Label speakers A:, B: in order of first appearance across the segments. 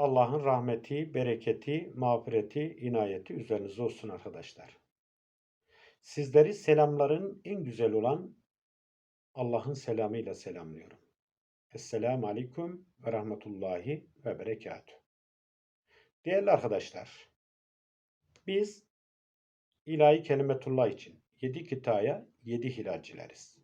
A: Allah'ın rahmeti, bereketi, mağfireti, inayeti üzerinize olsun arkadaşlar. Sizleri selamların en güzel olan Allah'ın selamıyla selamlıyorum. Esselamu Aleyküm ve Rahmetullahi ve Berekatuhu. Değerli arkadaşlar, biz ilahi kelimetullah için yedi kitaya yedi hilalcileriz.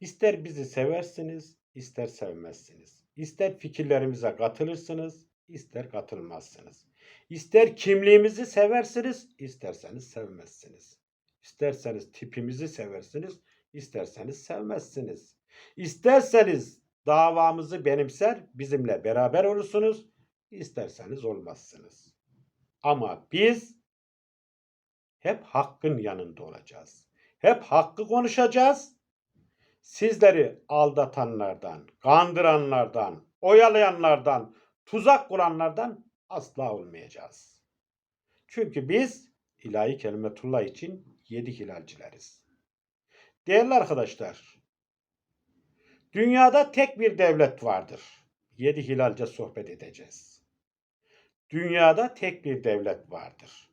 A: İster bizi seversiniz, ister sevmezsiniz. İster fikirlerimize katılırsınız, ister katılmazsınız. İster kimliğimizi seversiniz, isterseniz sevmezsiniz. İsterseniz tipimizi seversiniz, isterseniz sevmezsiniz. İsterseniz davamızı benimser, bizimle beraber olursunuz, isterseniz olmazsınız. Ama biz hep hakkın yanında olacağız. Hep hakkı konuşacağız. Sizleri aldatanlardan, kandıranlardan, oyalayanlardan, tuzak kuranlardan asla olmayacağız. Çünkü biz ilahi kelimetullah için yedi hilalcileriz. Değerli arkadaşlar, dünyada tek bir devlet vardır. Yedi hilalce sohbet edeceğiz. Dünyada tek bir devlet vardır.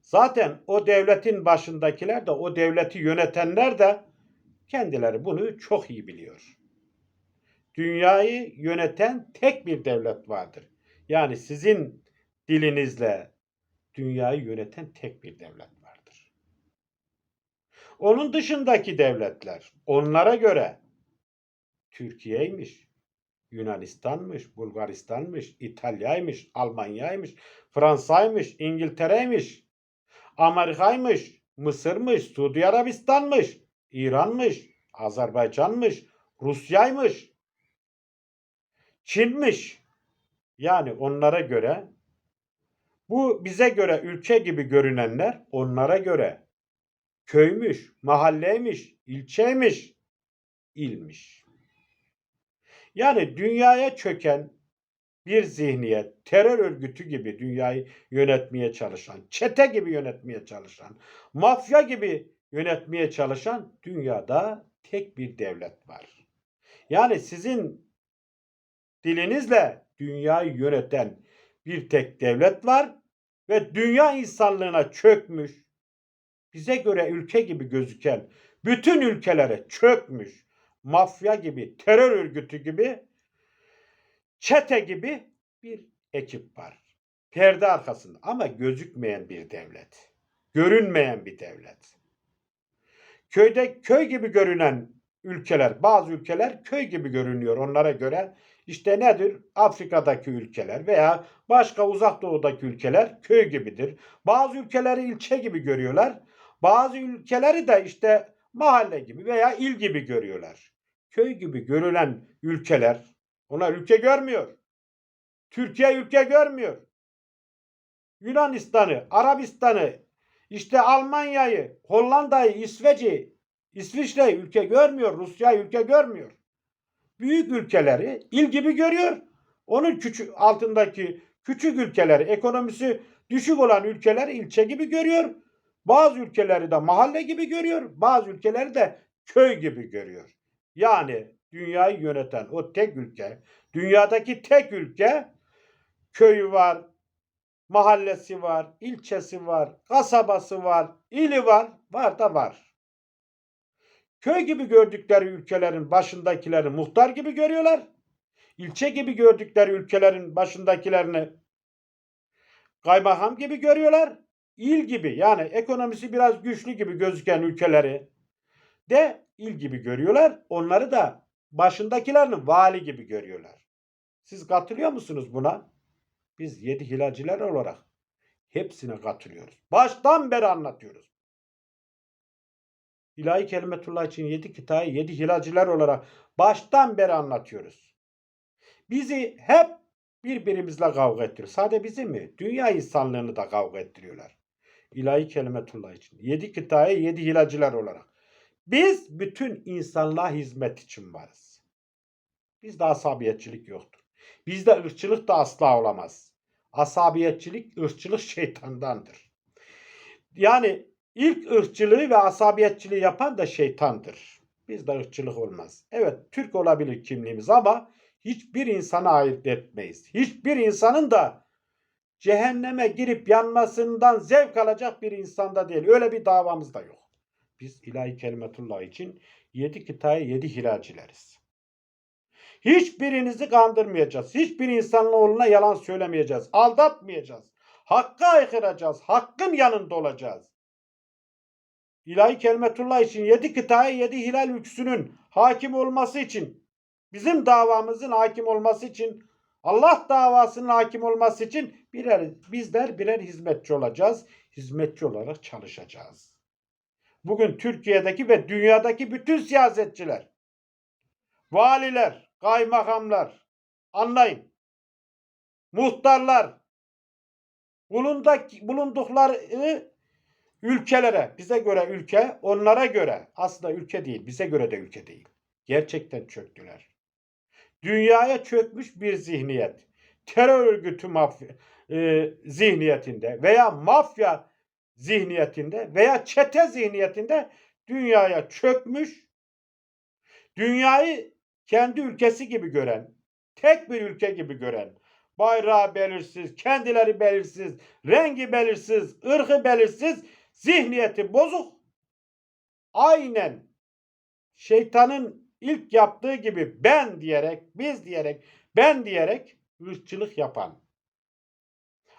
A: Zaten o devletin başındakiler de o devleti yönetenler de kendileri bunu çok iyi biliyor. Dünyayı yöneten tek bir devlet vardır. Yani sizin dilinizle dünyayı yöneten tek bir devlet vardır. Onun dışındaki devletler onlara göre Türkiye'ymiş, Yunanistan'mış, Bulgaristan'mış, İtalya'ymış, Almanya'ymış, Fransa'ymış, İngiltere'ymiş, Amerika'ymış, Mısır'mış, Suudi Arabistan'mış, İran'mış, Azerbaycan'mış, Rusya'ymış, Çin'miş. Yani onlara göre bu bize göre ülke gibi görünenler onlara göre köymüş, mahalleymiş, ilçeymiş, ilmiş. Yani dünyaya çöken bir zihniyet, terör örgütü gibi dünyayı yönetmeye çalışan, çete gibi yönetmeye çalışan, mafya gibi yönetmeye çalışan dünyada tek bir devlet var. Yani sizin dilinizle dünyayı yöneten bir tek devlet var ve dünya insanlığına çökmüş, bize göre ülke gibi gözüken bütün ülkelere çökmüş, mafya gibi, terör örgütü gibi, çete gibi bir ekip var. Perde arkasında ama gözükmeyen bir devlet. Görünmeyen bir devlet. Köyde köy gibi görünen ülkeler, bazı ülkeler köy gibi görünüyor onlara göre. İşte nedir? Afrika'daki ülkeler veya başka uzak doğudaki ülkeler köy gibidir. Bazı ülkeleri ilçe gibi görüyorlar. Bazı ülkeleri de işte mahalle gibi veya il gibi görüyorlar. Köy gibi görülen ülkeler, onlar ülke görmüyor. Türkiye ülke görmüyor. Yunanistan'ı, Arabistan'ı, işte Almanya'yı, Hollanda'yı, İsveç'i, İsviçre'yi ülke görmüyor. Rusya ülke görmüyor. Büyük ülkeleri il gibi görüyor. Onun küçük altındaki küçük ülkeleri, ekonomisi düşük olan ülkeleri ilçe gibi görüyor. Bazı ülkeleri de mahalle gibi görüyor. Bazı ülkeleri de köy gibi görüyor. Yani dünyayı yöneten o tek ülke, dünyadaki tek ülke köyü var, mahallesi var, ilçesi var, kasabası var, ili var, var da var. Köy gibi gördükleri ülkelerin başındakileri muhtar gibi görüyorlar. İlçe gibi gördükleri ülkelerin başındakilerini kaymakam gibi görüyorlar. İl gibi yani ekonomisi biraz güçlü gibi gözüken ülkeleri de il gibi görüyorlar. Onları da başındakilerini vali gibi görüyorlar. Siz katılıyor musunuz buna? Biz yedi hilalciler olarak hepsine katılıyoruz. Baştan beri anlatıyoruz. İlahi kelimetullah için yedi kitayı yedi hilalciler olarak baştan beri anlatıyoruz. Bizi hep birbirimizle kavga ettiriyor. Sadece bizi mi? Dünya insanlığını da kavga ettiriyorlar. İlahi kelimetullah için. Yedi kitayı yedi hilalciler olarak. Biz bütün insanlığa hizmet için varız. Bizde asabiyetçilik yoktur. Bizde ırkçılık da asla olamaz. Asabiyetçilik, ırkçılık şeytandandır. Yani ilk ırkçılığı ve asabiyetçiliği yapan da şeytandır. Bizde ırkçılık olmaz. Evet Türk olabilir kimliğimiz ama hiçbir insana ayırt etmeyiz. Hiçbir insanın da cehenneme girip yanmasından zevk alacak bir insanda değil. Öyle bir davamız da yok. Biz ilahi kelimetullah için yedi kıtaya yedi hilacileriz. Hiçbirinizi kandırmayacağız. Hiçbir insanın oğluna yalan söylemeyeceğiz. Aldatmayacağız. Hakka aykıracağız. Hakkın yanında olacağız. İlahi kelimetullah için yedi kıtaya yedi hilal ülküsünün hakim olması için bizim davamızın hakim olması için Allah davasının hakim olması için birer bizler birer hizmetçi olacağız. Hizmetçi olarak çalışacağız. Bugün Türkiye'deki ve dünyadaki bütün siyasetçiler, valiler, kaymakamlar, anlayın, muhtarlar, bulundaki, bulundukları ülkelere, bize göre ülke, onlara göre aslında ülke değil, bize göre de ülke değil. Gerçekten çöktüler. Dünyaya çökmüş bir zihniyet, terör örgütü mafya, e, zihniyetinde veya mafya zihniyetinde veya çete zihniyetinde dünyaya çökmüş, dünyayı kendi ülkesi gibi gören, tek bir ülke gibi gören, bayrağı belirsiz, kendileri belirsiz, rengi belirsiz, ırkı belirsiz, zihniyeti bozuk. Aynen şeytanın ilk yaptığı gibi ben diyerek, biz diyerek, ben diyerek ırkçılık yapan,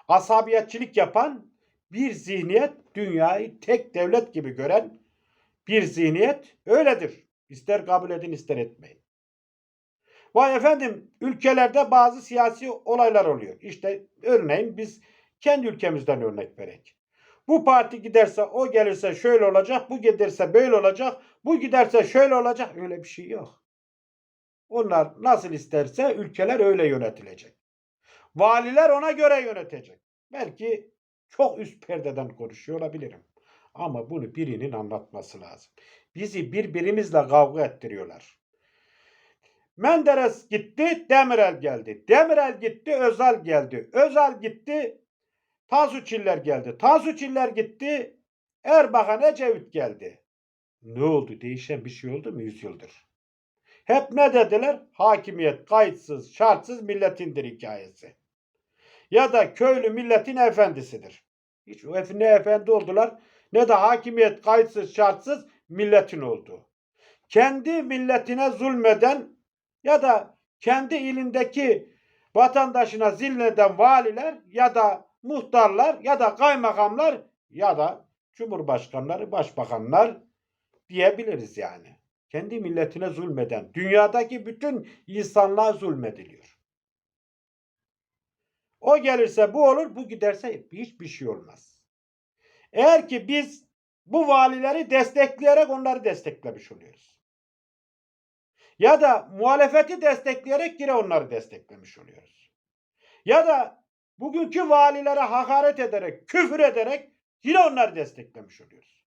A: asabiyetçilik yapan bir zihniyet dünyayı tek devlet gibi gören bir zihniyet öyledir. İster kabul edin ister etmeyin. Vay efendim ülkelerde bazı siyasi olaylar oluyor. İşte örneğin biz kendi ülkemizden örnek verek. Bu parti giderse o gelirse şöyle olacak, bu giderse böyle olacak, bu giderse şöyle olacak. Öyle bir şey yok. Onlar nasıl isterse ülkeler öyle yönetilecek. Valiler ona göre yönetecek. Belki çok üst perdeden konuşuyor olabilirim. Ama bunu birinin anlatması lazım. Bizi birbirimizle kavga ettiriyorlar. Menderes gitti, Demirel geldi. Demirel gitti, Özal geldi. Özal gitti, Tansu geldi. Tansu gitti, Erbakan Ecevit geldi. Ne oldu? Değişen bir şey oldu mu 100 yıldır? Hep ne dediler? Hakimiyet kayıtsız, şartsız milletindir hikayesi. Ya da köylü milletin efendisidir. Hiç ne efendi oldular ne de hakimiyet kayıtsız şartsız milletin oldu. Kendi milletine zulmeden ya da kendi ilindeki vatandaşına zilleden valiler ya da muhtarlar ya da kaymakamlar ya da cumhurbaşkanları, başbakanlar diyebiliriz yani. Kendi milletine zulmeden, dünyadaki bütün insanlığa zulmediliyor. O gelirse bu olur, bu giderse hiçbir şey olmaz. Eğer ki biz bu valileri destekleyerek onları desteklemiş oluyoruz. Ya da muhalefeti destekleyerek yine onları desteklemiş oluyoruz. Ya da bugünkü valilere hakaret ederek, küfür ederek yine onları desteklemiş oluyoruz.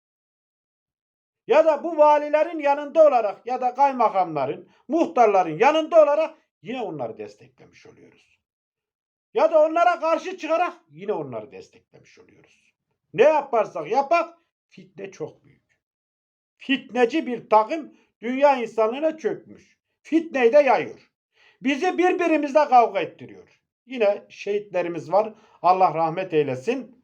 A: Ya da bu valilerin yanında olarak ya da kaymakamların, muhtarların yanında olarak yine onları desteklemiş oluyoruz. Ya da onlara karşı çıkarak yine onları desteklemiş oluyoruz. Ne yaparsak yapak fitne çok büyük. Fitneci bir takım dünya insanlığına çökmüş. Fitneyi de yayıyor. Bizi birbirimizle kavga ettiriyor. Yine şehitlerimiz var. Allah rahmet eylesin.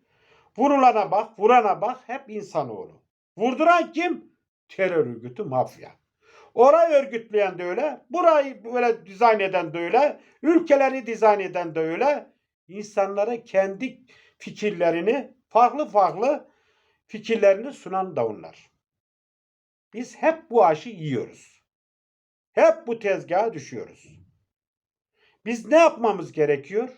A: Vurulana bak, vurana bak hep insanoğlu. Vurduran kim? Terör örgütü mafya. Orayı örgütleyen de öyle, burayı böyle dizayn eden de öyle, ülkeleri dizayn eden de öyle. İnsanlara kendi fikirlerini, farklı farklı fikirlerini sunan da onlar. Biz hep bu aşı yiyoruz. Hep bu tezgaha düşüyoruz. Biz ne yapmamız gerekiyor?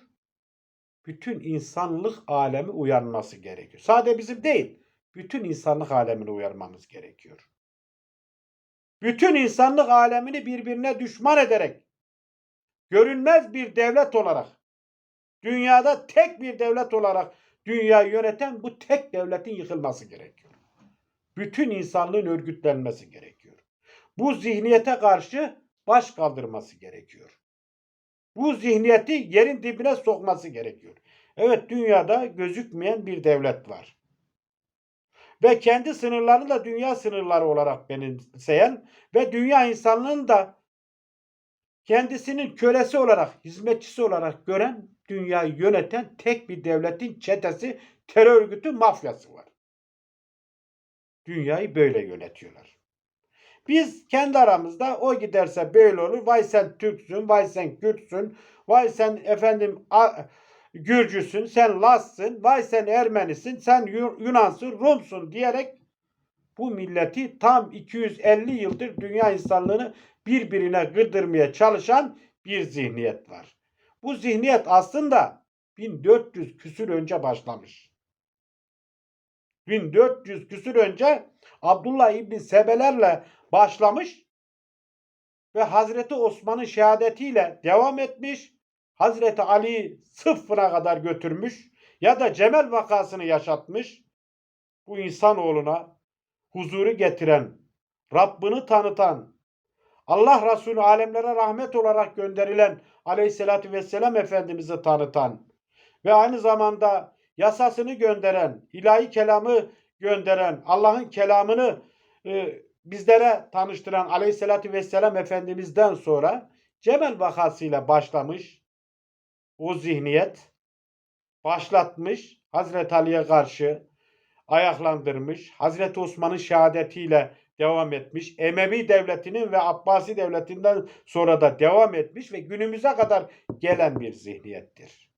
A: Bütün insanlık alemi uyanması gerekiyor. Sadece bizim değil, bütün insanlık alemini uyarmamız gerekiyor. Bütün insanlık alemini birbirine düşman ederek görünmez bir devlet olarak dünyada tek bir devlet olarak dünyayı yöneten bu tek devletin yıkılması gerekiyor. Bütün insanlığın örgütlenmesi gerekiyor. Bu zihniyete karşı baş kaldırması gerekiyor. Bu zihniyeti yerin dibine sokması gerekiyor. Evet dünyada gözükmeyen bir devlet var. Ve kendi sınırlarını da dünya sınırları olarak benimseyen ve dünya insanlığını da kendisinin kölesi olarak, hizmetçisi olarak gören, dünyayı yöneten tek bir devletin çetesi, terör örgütü, mafyası var. Dünyayı böyle yönetiyorlar. Biz kendi aramızda o giderse böyle olur. Vay sen Türksün, vay sen Kürtsün, vay sen efendim Gürcüsün, sen Lassın, vay sen Ermenisin, sen Yu- Yunansın, Rumsun diyerek bu milleti tam 250 yıldır dünya insanlığını birbirine gırdırmaya çalışan bir zihniyet var. Bu zihniyet aslında 1400 küsür önce başlamış. 1400 küsür önce Abdullah İbni Sebelerle başlamış ve Hazreti Osman'ın şehadetiyle devam etmiş. Hazreti Ali sıfıra kadar götürmüş ya da Cemel vakasını yaşatmış. Bu insanoğluna huzuru getiren, Rabbini tanıtan, Allah Resulü alemlere rahmet olarak gönderilen Aleyhisselatü Vesselam Efendimiz'i tanıtan ve aynı zamanda yasasını gönderen, ilahi kelamı gönderen, Allah'ın kelamını e, bizlere tanıştıran Aleyhisselatü Vesselam Efendimiz'den sonra Cemel vakasıyla başlamış o zihniyet başlatmış Hazreti Ali'ye karşı ayaklandırmış. Hazreti Osman'ın şehadetiyle devam etmiş. Emevi devletinin ve Abbasi devletinden sonra da devam etmiş ve günümüze kadar gelen bir zihniyettir.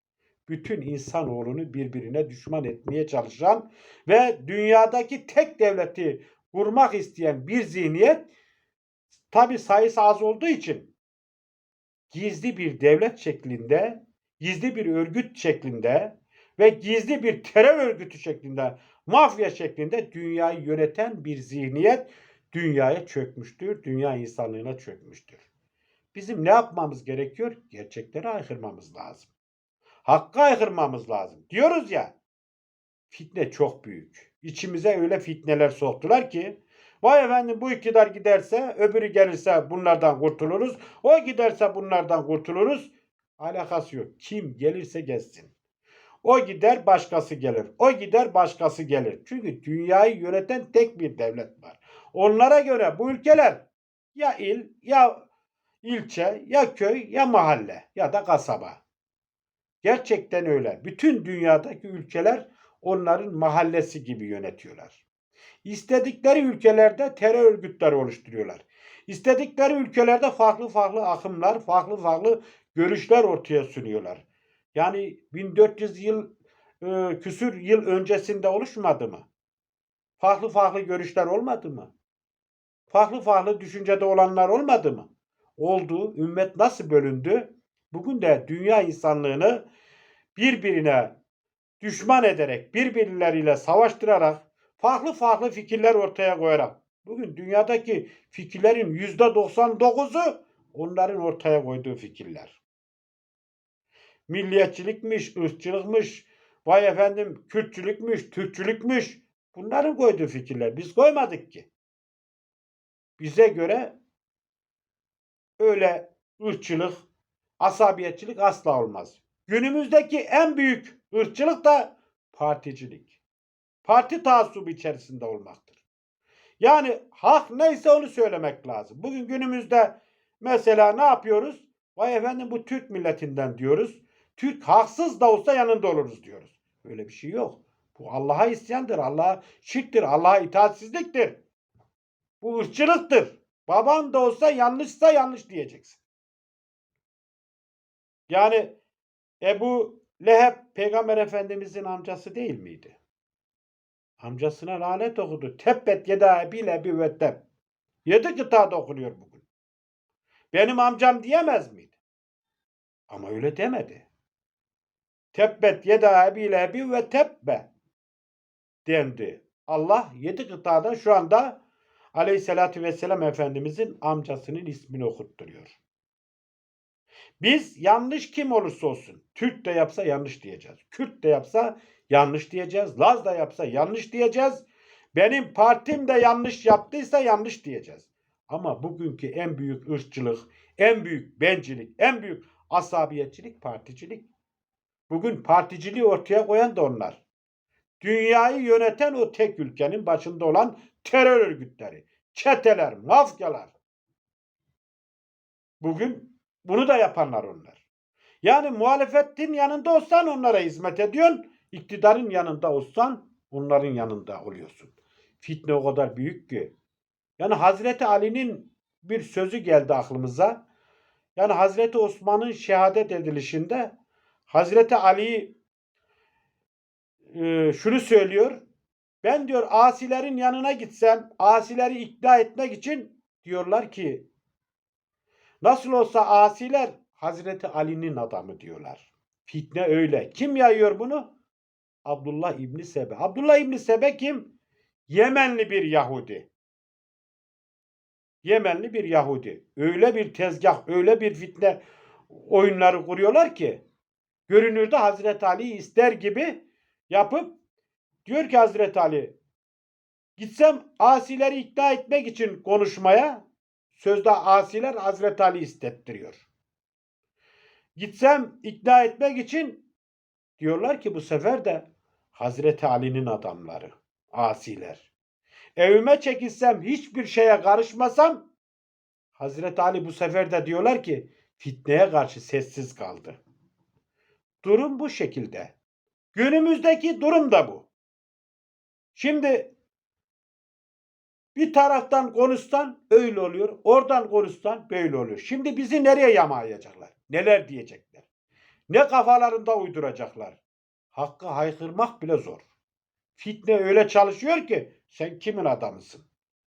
A: Bütün insanoğlunu birbirine düşman etmeye çalışan ve dünyadaki tek devleti kurmak isteyen bir zihniyet tabi sayısı az olduğu için gizli bir devlet şeklinde, gizli bir örgüt şeklinde ve gizli bir terör örgütü şeklinde, mafya şeklinde dünyayı yöneten bir zihniyet dünyaya çökmüştür, dünya insanlığına çökmüştür. Bizim ne yapmamız gerekiyor? Gerçekleri aykırmamız lazım. Hakkı aykırmamız lazım. Diyoruz ya, fitne çok büyük. İçimize öyle fitneler soktular ki, vay efendim bu iktidar giderse, öbürü gelirse bunlardan kurtuluruz, o giderse bunlardan kurtuluruz. Alakası yok. Kim gelirse gelsin. O gider başkası gelir. O gider başkası gelir. Çünkü dünyayı yöneten tek bir devlet var. Onlara göre bu ülkeler ya il ya ilçe ya köy ya mahalle ya da kasaba. Gerçekten öyle. Bütün dünyadaki ülkeler onların mahallesi gibi yönetiyorlar. İstedikleri ülkelerde terör örgütleri oluşturuyorlar. İstedikleri ülkelerde farklı farklı akımlar, farklı farklı görüşler ortaya sunuyorlar. Yani 1400 yıl e, küsür yıl öncesinde oluşmadı mı? Farklı farklı görüşler olmadı mı? Farklı farklı düşüncede olanlar olmadı mı? Oldu. Ümmet nasıl bölündü? Bugün de dünya insanlığını birbirine düşman ederek, birbirleriyle savaştırarak, farklı farklı fikirler ortaya koyarak, bugün dünyadaki fikirlerin yüzde 99'u onların ortaya koyduğu fikirler. Milliyetçilikmiş, ırkçılıkmış, vay efendim Kürtçülükmüş, Türkçülükmüş. Bunların koyduğu fikirler. Biz koymadık ki. Bize göre öyle ırkçılık, asabiyetçilik asla olmaz. Günümüzdeki en büyük ırkçılık da particilik. Parti taassubu içerisinde olmaktır. Yani hak neyse onu söylemek lazım. Bugün günümüzde mesela ne yapıyoruz? Vay efendim bu Türk milletinden diyoruz. Türk haksız da olsa yanında oluruz diyoruz. Öyle bir şey yok. Bu Allah'a isyandır, Allah'a şirktir, Allah'a itaatsizliktir. Bu ırkçılıktır. Baban da olsa yanlışsa yanlış diyeceksin. Yani Ebu Leheb Peygamber Efendimizin amcası değil miydi? Amcasına lanet okudu. Tebbet yeda bile bir ve teb. Yedi kıtada okunuyor bugün. Benim amcam diyemez miydi? Ama öyle demedi. Tebbet yeda Ebi Leheb'i ve tebbe dendi. Allah yedi kıtada şu anda Aleyhisselatü Vesselam Efendimizin amcasının ismini okutturuyor. Biz yanlış kim olursa olsun, Türk de yapsa yanlış diyeceğiz. Kürt de yapsa yanlış diyeceğiz. Laz da yapsa yanlış diyeceğiz. Benim partim de yanlış yaptıysa yanlış diyeceğiz. Ama bugünkü en büyük ırkçılık, en büyük bencilik, en büyük asabiyetçilik particilik. Bugün particiliği ortaya koyan da onlar. Dünyayı yöneten o tek ülkenin başında olan terör örgütleri, çeteler, mafyalar. Bugün Bunu da yapanlar onlar. Yani muhalefetin yanında olsan onlara hizmet ediyorsun. iktidarın yanında olsan onların yanında oluyorsun. Fitne o kadar büyük ki. Yani Hazreti Ali'nin bir sözü geldi aklımıza. Yani Hazreti Osman'ın şehadet edilişinde Hazreti Ali e, şunu söylüyor. Ben diyor asilerin yanına gitsem asileri ikna etmek için diyorlar ki nasıl olsa asiler Hazreti Ali'nin adamı diyorlar. Fitne öyle. Kim yayıyor bunu? Abdullah İbni Sebe. Abdullah İbni Sebe kim? Yemenli bir Yahudi. Yemenli bir Yahudi. Öyle bir tezgah, öyle bir fitne oyunları kuruyorlar ki görünürde Hazreti Ali ister gibi yapıp diyor ki Hazreti Ali gitsem asileri ikna etmek için konuşmaya sözde asiler Hazreti Ali istettiriyor. Gitsem ikna etmek için diyorlar ki bu sefer de Hazreti Ali'nin adamları, asiler. Evime çekilsem hiçbir şeye karışmasam Hazreti Ali bu sefer de diyorlar ki fitneye karşı sessiz kaldı. Durum bu şekilde. Günümüzdeki durum da bu. Şimdi bir taraftan konuşsan öyle oluyor. Oradan konuşsan böyle oluyor. Şimdi bizi nereye yamayacaklar? Neler diyecekler? Ne kafalarında uyduracaklar? Hakkı haykırmak bile zor. Fitne öyle çalışıyor ki sen kimin adamısın?